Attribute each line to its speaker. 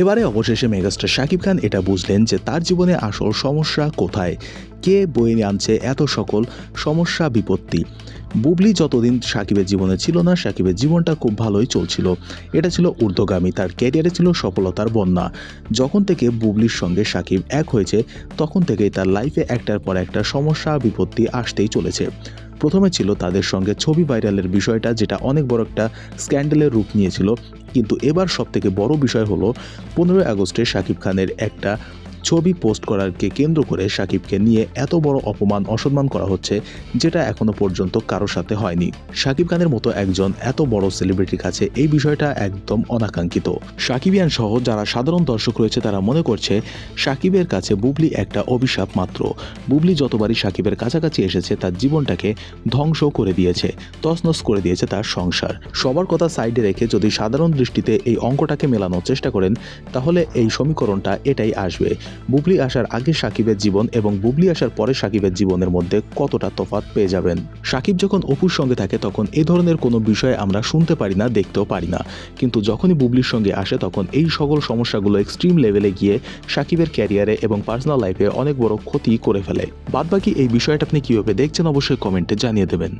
Speaker 1: এবারে অবশেষে মেগাস্টার শাকিব খান এটা বুঝলেন যে তার জীবনে আসল সমস্যা কোথায়? কে বয়ে আনছে এত সকল সমস্যা, বিপত্তি? বুবলি যতদিন সাকিবের জীবনে ছিল না সাকিবের জীবনটা খুব ভালোই চলছিল। এটা ছিল ঊর্ধ্বগামী, তার ক্যারিয়ারে ছিল সফলতার বন্যা। যখন থেকে বুবলির সঙ্গে সাকিব এক হয়েছে, তখন থেকেই তার লাইফে একটার পর একটা সমস্যা, বিপত্তি আসতেই চলেছে। প্রথমে ছিল তাদের সঙ্গে ছবি ভাইরালের বিষয়টা, যেটা অনেক বড় একটা স্ক্যান্ডেলের রূপ নিয়েছিল। কিন্তু এবার সবথেকে বড় বিষয় হলো পনেরোই আগস্টে শাকিব খানের একটা ছবি পোস্ট করারকে কেন্দ্র করে সাকিবকে নিয়ে এত বড় অপমান, অসম্মান করা হচ্ছে, যেটা এখনও পর্যন্ত কারোর সাথে হয়নি। শাকিব খানের মতো একজন এত বড় সেলিব্রিটির কাছে এই বিষয়টা একদম অনাকাঙ্ক্ষিত। সাকিবিয়ান সহ যারা সাধারণ দর্শক রয়েছে, তারা মনে করছে সাকিবের কাছে বুবলি একটা অভিশাপ মাত্র। বুবলি যতবারই সাকিবের কাছাকাছি এসেছে, তার জীবনটাকে ধ্বংস করে দিয়েছে, তছনছ করে দিয়েছে তার সংসার। সবার কথা সাইডে রেখে যদি সাধারণ দৃষ্টিতে এই অঙ্কটাকে মেলানোর চেষ্টা করেন, তাহলে এই সমীকরণটা এটাই আসবে। বুবলি আসার আগে সাকিবের জীবন এবং বুবলি আসার পরে সাকিবের জীবনের মধ্যে কতটা তফাৎ পেয়ে যাবেন? সাকিব যখন অপুর সঙ্গে থাকে, তখন এই ধরনের কোনো বিষয় আমরা শুনতে পারি না, দেখতেও পারি না। কিন্তু যখনই বুবলির সঙ্গে আসে, তখন এই সকল সমস্যাগুলো এক্সট্রিম লেভেলে গিয়ে সাকিবের ক্যারিয়ারে এবং পার্সোনাল লাইফে অনেক বড় ক্ষতি করে ফেলে। বাদবাকি এই বিষয়টা আপনি কীভাবে দেখছেন, অবশ্যই কমেন্টে জানিয়ে দেবেন।